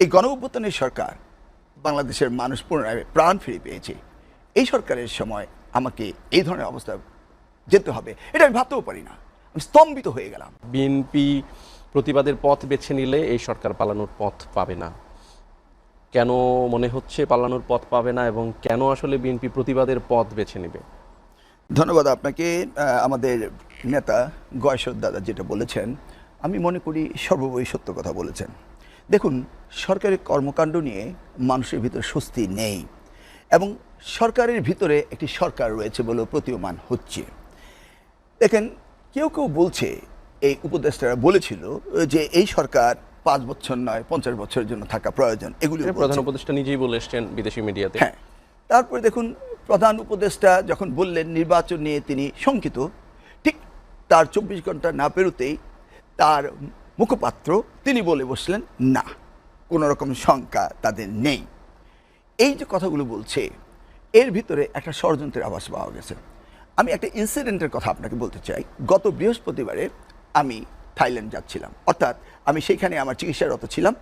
এই গণ অভ্যুত্থানের সরকার বাংলাদেশের মানুষ পুনরায় প্রাণ ফিরে পেয়েছে। এই সরকারের সময় আমাকে এই ধরনের অবস্থা যেতে হবে। এটা আমি ভাবতেও পারি না। আমি স্তম্ভিত হয়ে গেলাম। বিএনপি প্রতিবাদের পথ বেছে নিলে এই সরকার পালানোর পথ পাবে না। কেন মনে হচ্ছে পালানোর পথ পাবে না এবং কেন আসলে বিএনপি প্রতিবাদের পথ বেছে নেবে? ধন্যবাদ আপনাকে। আমাদের নেতা গয়েশ্বর দাদা যেটা বলেছেন আমি মনে করি সর্বোপরি সত্য কথা বলেছেন। দেখুন সরকারের কর্মকাণ্ড নিয়ে মানুষের ভিতরে স্বস্তি নেই এবং সরকারের ভিতরে একটি সরকার রয়েছে বলেও প্রতীয়মান হচ্ছে। দেখেন কেউ কেউ বলছে এই উপদেষ্টারা বলেছিল যে এই সরকার পাঁচ বছর নয় পঞ্চাশ বছরের জন্য থাকা প্রয়োজন এগুলি প্রধান উপদেষ্টা নিজেই বলে এসছেন বিদেশি মিডিয়াতে। হ্যাঁ তারপরে দেখুন প্রধান উপদেষ্টা যখন বললেন নির্বাচন নিয়ে তিনি শঙ্কিত ঠিক তার চব্বিশ ঘণ্টা না পেরোতেই তার মুখপাত্র, তিনি বলে বসলেন, না কোনো রকম শঙ্কা তাদের নেই। এই যে কথাগুলো বলছে, এর ভিতরে একটা ষড়যন্ত্রের আভাস পাওয়া গেছে। আমি একটা ইনসিডেন্টের কথা আপনাকে বলতে চাই। গত বৃহস্পতিবারে আমি থাইল্যান্ড যাচ্ছিলাম। অর্থাৎ আমি সেইখানে আমার চিকিৎসারত ছিলাম।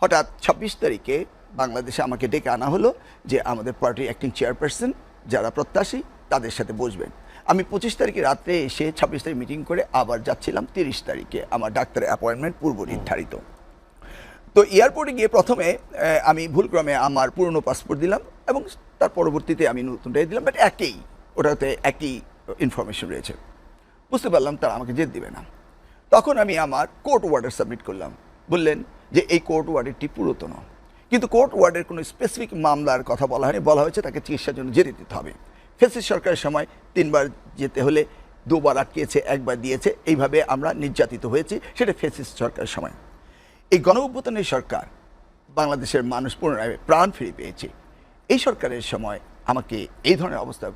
হঠাৎ ছাব্বিশ তারিখে বাংলাদেশে আমাকে ডেকে আনা হলো যে আমাদের পার্টির অ্যাক্টিং চেয়ারপারসন যারা প্রত্যাশী, তাদের সাথে বসবেন। আমি পঁচিশ তারিখে রাত্রে এসে ছাব্বিশ তারিখ মিটিং করে আবার যাচ্ছিলাম তিরিশ তারিখে আমার ডাক্তারের অ্যাপয়েন্টমেন্ট পূর্ব নির্ধারিত। তো এয়ারপোর্টে গিয়ে প্রথমে আমি ভুলক্রমে আমার পুরনো পাসপোর্ট দিলাম এবং তার পরবর্তীতে আমি নতুনটাই দিলাম বাট একই, ওটাতে একই ইনফরমেশন রয়েছে। বুঝতে পারলাম তারা আমাকে যেতে দিবে না। তখন আমি আমার কোর্ট ওয়ার্ডার সাবমিট করলাম। বললেন যে এই কোর্ট ওয়ার্ডারটি পুরাতন। কিন্তু কোর্ট ওয়ার্ডের কোনো স্পেসিফিক মামলার কথা বলা হয়নি, বলা হয়েছে তাকে চিকিৎসার জন্য যেতে দিতে হবে। ফেসিস সরকারের সময় তিনবার যেতে হলে দুবার আটকিয়েছে একবার দিয়েছে। এইভাবে আমরা নির্যাতিত হয়েছি, সেটা ফেসিস সরকারের সময়। এই গণ সরকার বাংলাদেশের মানুষ পুনরায় প্রাণ ফিরে পেয়েছে। এই সরকারের সময় আমাকে এই ধরনের অবস্থা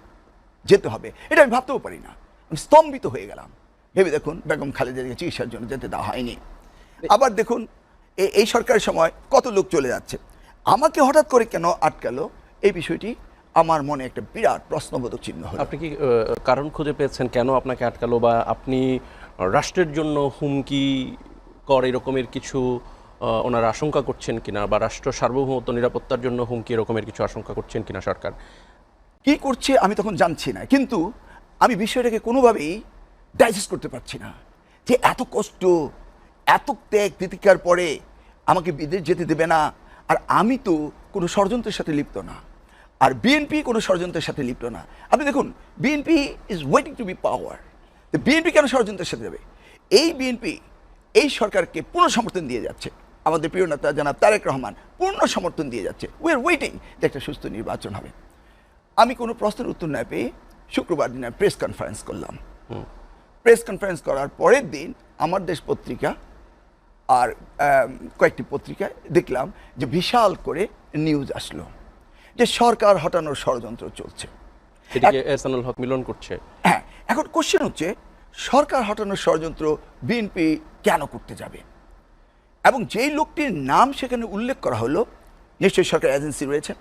যেতে হবে, এটা আমি ভাবতেও পারি না। আমি স্তম্ভিত হয়ে গেলাম। ভেবে দেখুন, বেগম খালেদাকে চিকিৎসার জন্য যেতে দেওয়া হয়নি। আবার দেখুন এই সরকারের সময় কত লোক চলে যাচ্ছে। আমাকে হঠাৎ করে কেন আটকালো? এই বিষয়টি আমার মনে একটা বিরাট প্রশ্নবোধক চিহ্ন হলো। আপনি কি কারণ খুঁজে পেয়েছেন কেন আপনাকে আটকালো বা আপনি রাষ্ট্রের জন্য হুমকি কর এরকমের কিছু ওনারা আশঙ্কা করছেন কিনা বা রাষ্ট্র সার্বভৌমত্ব নিরাপত্তার জন্য হুমকি এরকমের কিছু আশঙ্কা করছেন কিনা সরকার? কি করছে আমি তখন জানছি না কিন্তু আমি বিষয়টাকে কোনোভাবেই ডাইজেস্ট করতে পারছি না। যে এত কষ্ট এত ত্যাগ তিতিকার পরে আমাকে বিদেশ যেতে দেবে না আর আমি তো কোনো ষড়যন্ত্রের সাথে লিপ্ত না। আর বিএনপি কোনো ষড়যন্ত্রের সাথে লিপ্ত না। আপনি দেখুন BNP is waiting to be power BNP কেন ষড়যন্ত্রের সাথে যাবে? এই বিএনপি এই সরকারকে পূর্ণ সমর্থন দিয়ে যাচ্ছে। আমাদের প্রিয় নেতা জানাব তারেক রহমান পূর্ণ সমর্থন দিয়ে যাচ্ছে। উই আর ওয়েটিং যে একটা সুস্থ নির্বাচন হবে। আমি কোনো প্রশ্নের উত্তর না পেয়ে শুক্রবার দিনে প্রেস কনফারেন্স করলাম। প্রেস কনফারেন্স করার পরের দিন আমার দেশ পত্রিকা আর কয়েকটি পত্রিকায় দেখলাম যে বিশাল করে নিউজ আসলো। যে সরকার হটানোর ষড়যন্ত্র চলছে। এহসানুল হক মিলন করছে। হ্যাঁ এখন কোশ্চেন হচ্ছে সরকার হটানোর ষড়যন্ত্র বিএনপি কেন করতে যাবে? এবং যেই লোকটির নাম সেখানে উল্লেখ করা হলো নিশ্চয়ই সরকার এজেন্সি রয়েছে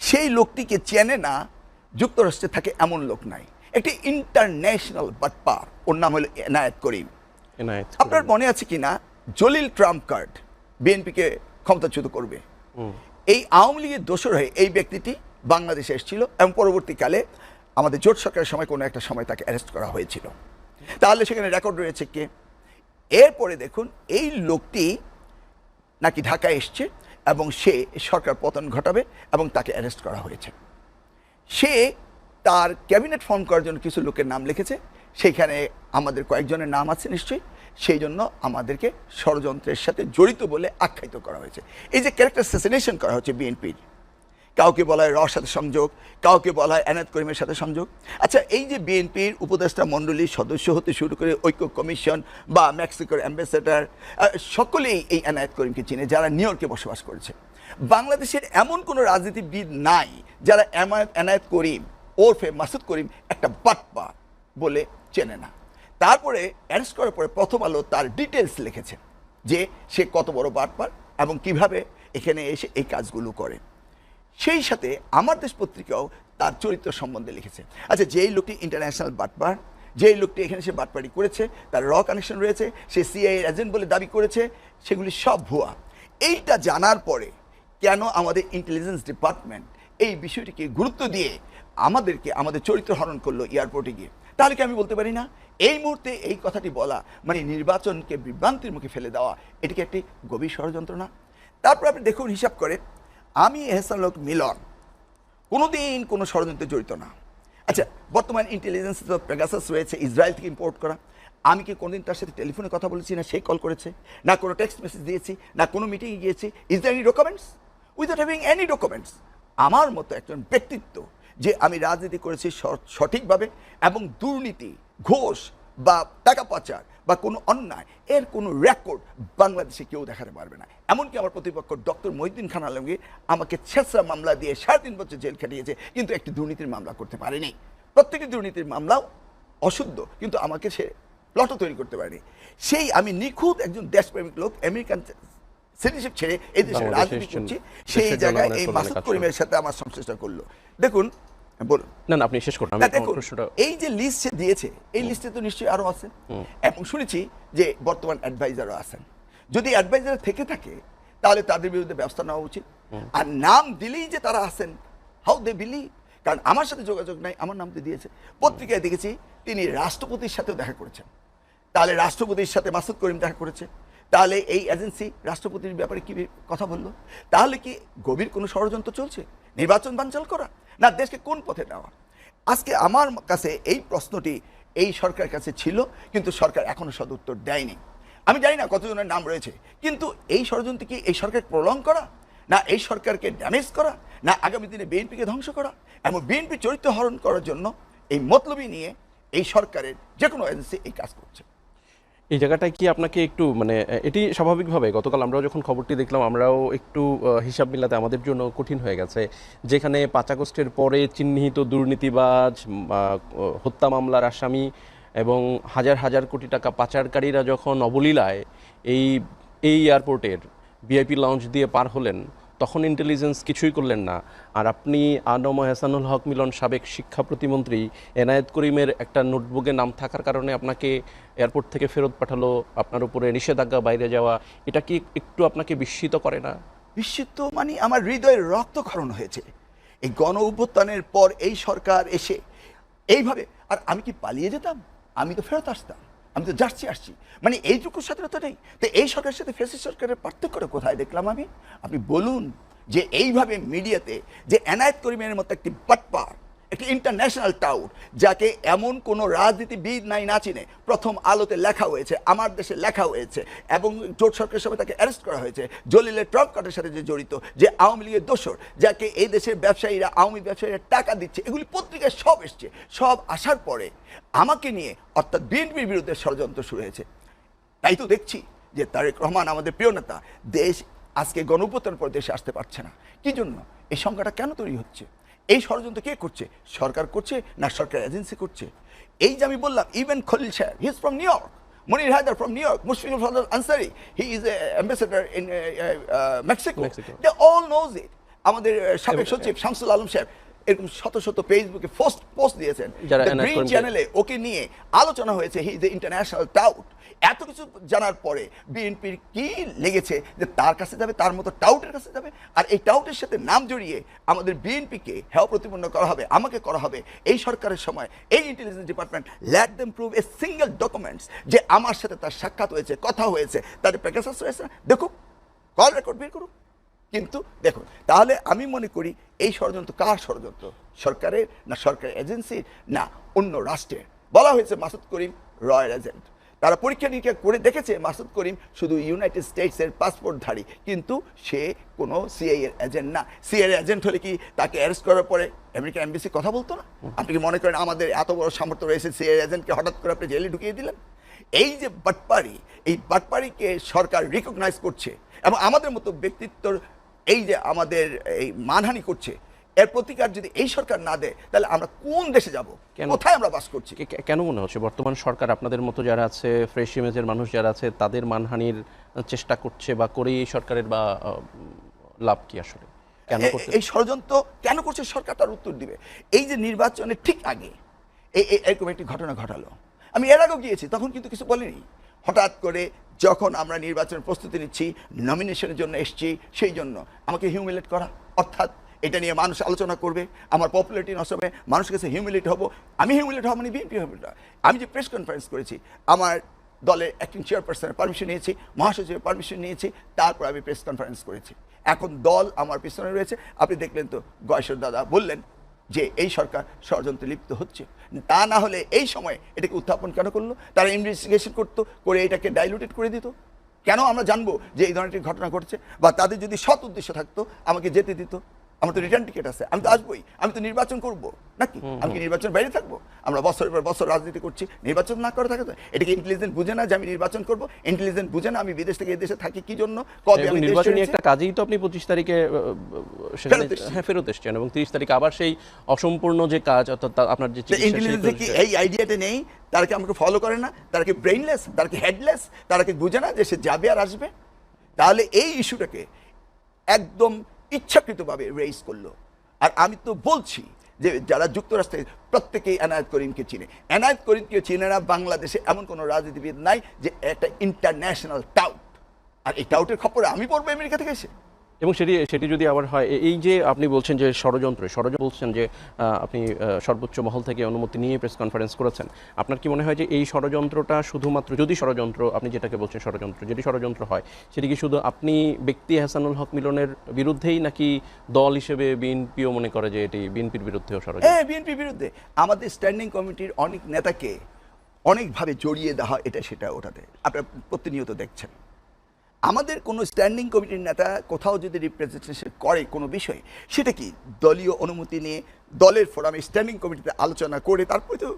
সেই লোকটিকে চেনে না যুক্তরাষ্ট্রে থাকে এমন লোক নাই। একটি ইন্টারন্যাশনাল বাটপার ওর নাম হলো এনায়েত করিম। এনায়েত আপনার মনে আছে কি না জলিল ট্রাম্প কার্ড বিএনপিকে ক্ষমতাচ্যুত করবে। এই আওয়ামী লীগের দোষর হয়ে এই ব্যক্তিটি বাংলাদেশে এসেছিল এবং পরবর্তীকালে আমাদের জোট সরকারের সময় কোনো একটা সময় তাকে অ্যারেস্ট করা হয়েছিল। তাহলে সেখানে রেকর্ড রয়েছে কে? এরপরে দেখুন, এই লোকটি নাকি ঢাকায় এসছে এবং সে সরকার পতন ঘটাবে এবং তাকে অ্যারেস্ট করা হয়েছে। সে তার ক্যাবিনেট ফর্ম করার জন্য কিছু লোকের নাম লিখেছে। সেইখানে আমাদের কয়েকজনের নাম আছে নিশ্চয়ই। সেই জন্য আমাদেরকে ষড়যন্ত্রের সাথে জড়িত বলে আখ্যায়িত করা হয়েছে। এই যে ক্যারেক্টার সেসিনেশন করা হচ্ছে বিএনপির কাউকে বলা হয় রর সাথে সংযোগ, কাউকে বলা হয় এনায়েত করিমের সাথে সংযোগ। আচ্ছা এই যে বিএনপির উপদেষ্টা মণ্ডলীর সদস্য হতে শুরু করে ঐক্য কমিশন বা মেক্সিকোর অ্যাম্বাসেডার সকলেই এই এনায়েত করিমকে চিনে যারা নিউ ইয়র্কে বসবাস করেছে। বাংলাদেশের এমন কোনো রাজনীতিবিদ নাই যারা এনায়েত করিম, ওরফে মাসুদ করিম একটা বাটপা বলে চেনে না। তারপরে অ্যারেস্ট করার পরে প্রথম আলো তার ডিটেলস লিখেছে যে সে কত বড় বাটপার এবং কীভাবে এখানে এসে এই কাজগুলো করে। সেই সাথে আমার দেশ পত্রিকাও তার চরিত্র সম্বন্ধে লিখেছে। আচ্ছা যেই লোকটি ইন্টারন্যাশনাল বাটপার, যেই লোকটি এখানে সে বাটপারি করেছে, তার র কানেকশন রয়েছে, সে সিআই এজেন্ট বলে দাবি করেছে, সেগুলি সব ভুয়া। এইটা জানার পরে কেন আমাদের ইন্টেলিজেন্স ডিপার্টমেন্ট এই বিষয়টিকে গুরুত্ব দিয়ে আমাদেরকে, আমাদের চরিত্র হরণ করল এয়ারপোর্টে গিয়ে? তাহলে কি আমি বলতে পারি না? এই মুহূর্তে এই কথাটি বলা মানে নির্বাচনকে বিভ্রান্তির মুখে ফেলে দেওয়া, এটিকে একটি গভীর ষড়যন্ত্র না তারপর আপনি দেখুন হিসাব করে, আমি এহসান লোক মিলন, কোনোদিন কোনো ষড়যন্ত্রে জড়িত না। আচ্ছা বর্তমান ইন্টেলিজেন্স তো পেগাসাস রয়েছে ইসরায়েল থেকে ইম্পোর্ট করা। আমি কি কোনোদিন তার সাথে টেলিফোনে কথা বলেছি, না সে কল করেছে, না কোনো টেক্সট মেসেজ দিয়েছি, না কোনো মিটিংয়ে গিয়েছি? Is the any documents without having any documents আমার মতো একজন ব্যক্তিত্ব যে আমি রাজনীতি করেছি সঠিকভাবে এবং দুর্নীতি, ঘোষ বা টাকা পাচার বা কোনো অন্যায়, এর কোনো রেকর্ড বাংলাদেশে কেউ দেখাতে পারবে না। এমনকি আমার প্রতিপক্ষ ডক্টর মহিউদ্দিন খান আলমগীর আমাকে ছেঁচড়া মামলা দিয়ে সাড়ে তিন বছর জেল খাটিয়েছে, কিন্তু একটি দুর্নীতির মামলা করতে পারেনি। প্রত্যেকটি দুর্নীতির মামলাও অশুদ্ধ, কিন্তু আমাকে সে প্লটও তৈরি করতে পারেনি। সেই আমি নিখুঁত একজন দেশপ্রেমিক লোক, আমেরিকান সিটিজেনশিপ ছেড়ে এই রাজনীতি করছি সেই জায়গায় এই মাসুদ করিমের সাথে আমার সংশ্লিষ্ট করল। দেখুন বলুন। না না আপনি শেষ করুন আমি না, আমার দেখুন প্রশ্নটা এই যে লিস্ট দিয়েছে এই লিস্টে তো নিশ্চয়ই আরও আছে এবং শুনেছি যে বর্তমান অ্যাডভাইজারও আছেন। যদি অ্যাডভাইজার থেকে থাকে তাহলে তাদের বিরুদ্ধে ব্যবস্থা নেওয়া উচিত। আর নাম দিলেই যে তারা আছেন হাউ দে বিলিভ কারণ আমার সাথে যোগাযোগ নাই আমার নাম তো দিয়েছে। পত্রিকায় দেখেছি তিনি রাষ্ট্রপতির সাথেও দেখা করেছেন। তাহলে রাষ্ট্রপতির সাথে মাসুদ করিম দেখা করেছে। তাহলে এই এজেন্সি রাষ্ট্রপতির ব্যাপারে কি কথা বলল? তাহলে কি গভীর কোনো ষড়যন্ত্র চলছে? নির্বাচন বানচাল করা? না, দেশকে কোন পথে নেওয়া? আজকে আমার কাছে এই প্রশ্নটি এই সরকারের কাছে ছিল, কিন্তু সরকার এখনও সদুত্তর দেয়নি। আমি জানি না কতজনের নাম রয়েছে, কিন্তু এই ষড়যন্ত্র কি এই সরকার প্রলং করা? না, এই সরকারকে ড্যামেজ করা? না, আগামী দিনে বিএনপিকে ধ্বংস করা? এবং বিএনপি চরিত্র হরণ করার জন্য এই মতলবি নিয়ে এই সরকারের যে কোনো এজেন্সি এই কাজ করছে। এই জায়গাটায় কি আপনাকে একটু মানে এটি স্বাভাবিকভাবে? গতকাল আমরাও যখন খবরটি দেখলাম, আমরাও একটু হিসাব মিলাতে আমাদের জন্য কঠিন হয়ে গেছে। যেখানে পাঁচ আগস্টের পরে চিহ্নিত দুর্নীতিবাজ হত্যা মামলার আসামি এবং হাজার হাজার কোটি টাকা পাচারকারীরা যখন অবলীলায় এই এই এয়ারপোর্টের ভিআইপি লঞ্চ দিয়ে পার হলেন তখন ইন্টেলিজেন্স কিছুই করলেন না। আর আপনি আনম হাসানুল হক মিলন সাবেক শিক্ষা প্রতিমন্ত্রী এনায়েত করিমের একটা নোটবুকে নাম থাকার কারণে আপনাকে এয়ারপোর্ট থেকে ফেরত পাঠালো, আপনার উপরে নিষেধাজ্ঞা বাইরে যাওয়া, এটা কি একটু আপনাকে বিস্মিত করে না? বিস্মিত মানে আমার হৃদয়ের রক্তক্ষরণ হয়েছে। এই গণ পর এই সরকার এসে এইভাবে, আর আমি কি পালিয়ে যেতাম? আমি তো ফেরত আসতাম। আমি তো যাচ্ছি আসছি। মানে এইটুকু স্বাধীনতা নেই। তো এই সরকারের সাথে ফেসি সরকারের পার্থক্যটা কোথায় দেখলাম আমি? আপনি বলুন যে এইভাবে মিডিয়াতে যে এনায়েত করিমের মতো একটি বাটপার একটি ইন্টারন্যাশনাল টাউট যাকে এমন কোনো রাজনীতিবিদ নাই, না চিনে। প্রথম আলোতে লেখা হয়েছে, আমার দেশে লেখা হয়েছে, এবং জোট সরকারের সময় তাকে অ্যারেস্ট করা হয়েছে। জলিলের ট্রাম্প কার্ডের সাথে যে জড়িত, যে আওয়ামী লীগের দোসর, যাকে এই দেশের ব্যবসায়ীরা, আওয়ামী ব্যবসায়ীরা টাকা দিচ্ছে, এগুলি পত্রিকায় সব এসছে। সব আসার পরে আমাকে নিয়ে, অর্থাৎ বিএনপির বিরুদ্ধে ষড়যন্ত্র শুরু হয়েছে। তাই তো দেখছি যে তারেক রহমান আমাদের প্রিয় নেতা, দেশ আজকে গণপ্রতন পর দেশে আসতে পারছে না। কি জন্য? এই সংখ্যাটা কেন তৈরি হচ্ছে? এই ষড়যন্ত্র কে করছে? সরকার করছে না সরকার এজেন্সি করছে? এই যে আমি বললাম even Khalil sir he is from New York Monir Haider from New York Mushfiqul Ansari he is ambassador in Mexico Mexico. All knows it আমাদের সাবেক সচিব শামসুল আলম সাহেব এরকম শত শত ফেসবুকে পোস্ট পোস্ট দিয়েছেন। করিমকে- চ্যানেলে ওকে নিয়ে আলোচনা হয়েছে হি ইজ ইন্টারন্যাশনাল টাউট এত কিছু জানার পরে বিএনপির কি লেগেছে যে তার কাছে যাবে তার মতো টাউটের কাছে যাবে? আর এই টাউটের সাথে নাম জড়িয়ে আমাদের বিএনপিকে হেয় প্রতিপন্ন করা হবে আমাকে করা হবে এই সরকারের সময়। এই intelligence department let them prove a single documents যে আমার সাথে তার সাক্ষাৎ হয়েছে কথা হয়েছে তাদের প্যাকেজ হয়েছে। দেখুক কল রেকর্ড বের করুক। কিন্তু দেখুন তাহলে আমি মনে করি এই ষড়যন্ত্র কার ষড়যন্ত্র? সরকারের না সরকারের এজেন্সির না অন্য রাষ্ট্রের? বলা হয়েছে মাসুদ করিম রয়্যাল এজেন্ট। তারা পরীক্ষা নিরীক্ষা করে দেখেছে মাসুদ করিম শুধু ইউনাইটেড স্টেটসের পাসপোর্টধারী কিন্তু সে কোনো সিআই এর এজেন্ট না। সিআই এর এজেন্ট হলে কি তাকে অ্যারেস্ট করার পরে আমেরিকা এমবিসি কথা বলতো না? আপনি কি মনে করেন আমাদের এত বড় সামর্থ্য রয়েছে সিআই এজেন্টকে হঠাৎ করে আপনি জেলে ঢুকিয়ে দিলেন? এই যে বাটপারি এই বাটপারিকে সরকার রিকগনাইজ করছে এবং আমাদের মতো ব্যক্তিত্বর এই যে আমাদের এই মানহানি করছে এর প্রতিকার যদি এই সরকার না দেয় তাহলে আমরা কোন দেশে যাব? কেন? কোথায় আমরা বাস করছি? কেন মনে হচ্ছে বর্তমান সরকার আপনাদের মতো যারা আছে ফ্রেশ ইমেজের মানুষ যারা আছে তাদের মানহানির চেষ্টা করছে বা করেই এই সরকারের বা লাভ কি আসলে? কেন এই ষড়যন্ত্র কেন করছে? সরকার তার উত্তর দিবে। এই যে নির্বাচনের ঠিক আগে এই- এরকম একটি ঘটনা ঘটালো। আমি এর আগেও গিয়েছি তখন কিন্তু কিছু বলিনি। হঠাৎ করে যখন আমরা নির্বাচনের প্রস্তুতি নিচ্ছি নমিনেশনের জন্য এসছি, সেই জন্য আমাকে হিউমিলেট করা। অর্থাৎ এটা নিয়ে মানুষ আলোচনা করবে, আমার পপুলারিটি নষ্ট হবে, মানুষের কাছে হিউমিলেট হব। আমি হিউমিলেট হব মানে বিএনপি হিউমিলেট আমি যে প্রেস কনফারেন্স করেছি, আমার দলের অ্যাক্টিং চেয়ারপারসনের পারমিশন নিয়েছি, মহাসচিবের পারমিশন নিয়েছি, তারপর আমি প্রেস কনফারেন্স করেছি। এখন দল আমার পিছনে রয়েছে। আপনি দেখলেন তো, গয়েশ্বর দাদা বললেন যে এই সরকার ষড়যন্ত্রে লিপ্ত হচ্ছে। তা না হলে এই সময় এটাকে উত্থাপন কেন করল? তারা ইনভেস্টিগেশন করতো, করে এটাকে ডাইলুটেড করে দিত। কেন আমরা জানব যে এই ধরনের ঘটনা ঘটছে? বা তাদের যদি সৎ উদ্দেশ্য থাকতো, আমাকে যেতে দিত? আমার তো রিটার্ন টিকিট আছে আমি তো আসবোই আমি তো নির্বাচন করব নাকি? আমি কি নির্বাচন বাইরে থাকব? আমরা বছরের পর বছর রাজনীতি করছি নির্বাচন না করে থাকে তো? এটাকে ইন্টেলিজেন্ট বুঝে না যে আমি নির্বাচন করব? ইন্টেলিজেন্ট বুঝে না আমি বিদেশ থেকে এই দেশে থাকি কি জন্য? কবে আমি নির্বাচনী একটা কাজেই তো আপনি পঁচিশ তারিখে। হ্যাঁ ফেরত এসছেন এবং তিরিশ তারিখে আবার সেই অসম্পূর্ণ যে কাজ অর্থাৎ আপনার যে ইন্টেলিজেন্স কি এই আইডিয়াটা নেই? তারা কি আমাকে ফলো করে না? তারা কি ব্রেইনলেস তারা কি হেডলেস তারা কি বুঝে না যে সে যাবে আর আসবে? তাহলে এই ইস্যুটাকে একদম ইচ্ছাকৃতভাবে রেইস করল। আর আমি তো বলছি যে যারা যুক্তরাষ্ট্রে প্রত্যেকেই এনায়েত করিমকে চিনে। এনায়েত করিমকে চিনে না, বাংলাদেশে এমন কোনো রাজনীতিবিদ নাই যে একটা ইন্টারন্যাশনাল টাউট আর এই টাউটের খবর আমি পড়ব আমেরিকা থেকে এসে। এবং সেটি সেটি যদি আবার হয় এই যে আপনি বলছেন যে ষড়যন্ত্র ষড়যন্ত্র বলছেন যে আপনি সর্বোচ্চ মহল থেকে অনুমতি নিয়ে প্রেস কনফারেন্স করেছেন, আপনার কি মনে হয় যে এই ষড়যন্ত্রটা শুধুমাত্র, যদি ষড়যন্ত্র, আপনি যেটাকে বলছেন ষড়যন্ত্র, যদি ষড়যন্ত্র হয়, সেটি কি শুধু আপনি ব্যক্তি হাসানুল হক মিলনের বিরুদ্ধেই, নাকি দল হিসেবে বিএনপিও মনে করে যে এটি বিএনপির বিরুদ্ধেও ষড়যন্ত্র? বিএনপির বিরুদ্ধে। আমাদের স্ট্যান্ডিং কমিটির অনেক নেতাকে অনেকভাবে জড়িয়ে দেওয়া এটা সেটা ওটাতে। আপনারা প্রতিনিয়ত দেখছেন। আমাদের কোনো স্ট্যান্ডিং কমিটির নেতা কোথাও যদি রিপ্রেজেন্টেশন করে কোনো বিষয়ে সেটা কি দলীয় অনুমতি নিয়ে দলের ফোরামে স্ট্যান্ডিং কমিটিতে আলোচনা করে তারপরে তো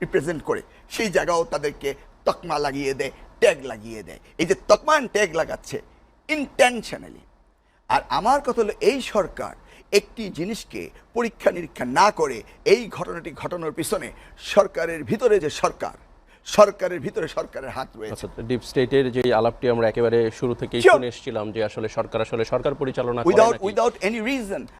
রিপ্রেজেন্ট করে সেই জায়গাও তাদেরকে তকমা লাগিয়ে দেয় ট্যাগ লাগিয়ে দেয়। এই যে তকমান ট্যাগ লাগাচ্ছে ইন্টেনশনালি আর আমার কথা হলো এই সরকার একটি জিনিসকে পরীক্ষা নিরীক্ষা না করে এই ঘটনাটি ঘটানোর পিছনে সরকারের ভিতরে যে সরকার সরকারের ভিতরে সরকারের হাত রয়েছে। ডিপ স্টেটের যে আলাপটি আমরা একেবারে শুরু থেকেই শুনে এসেছিলাম যে আসলে সরকার আসলে সরকার পরিচালনা উইদাউট উইদাউট এনি রিজন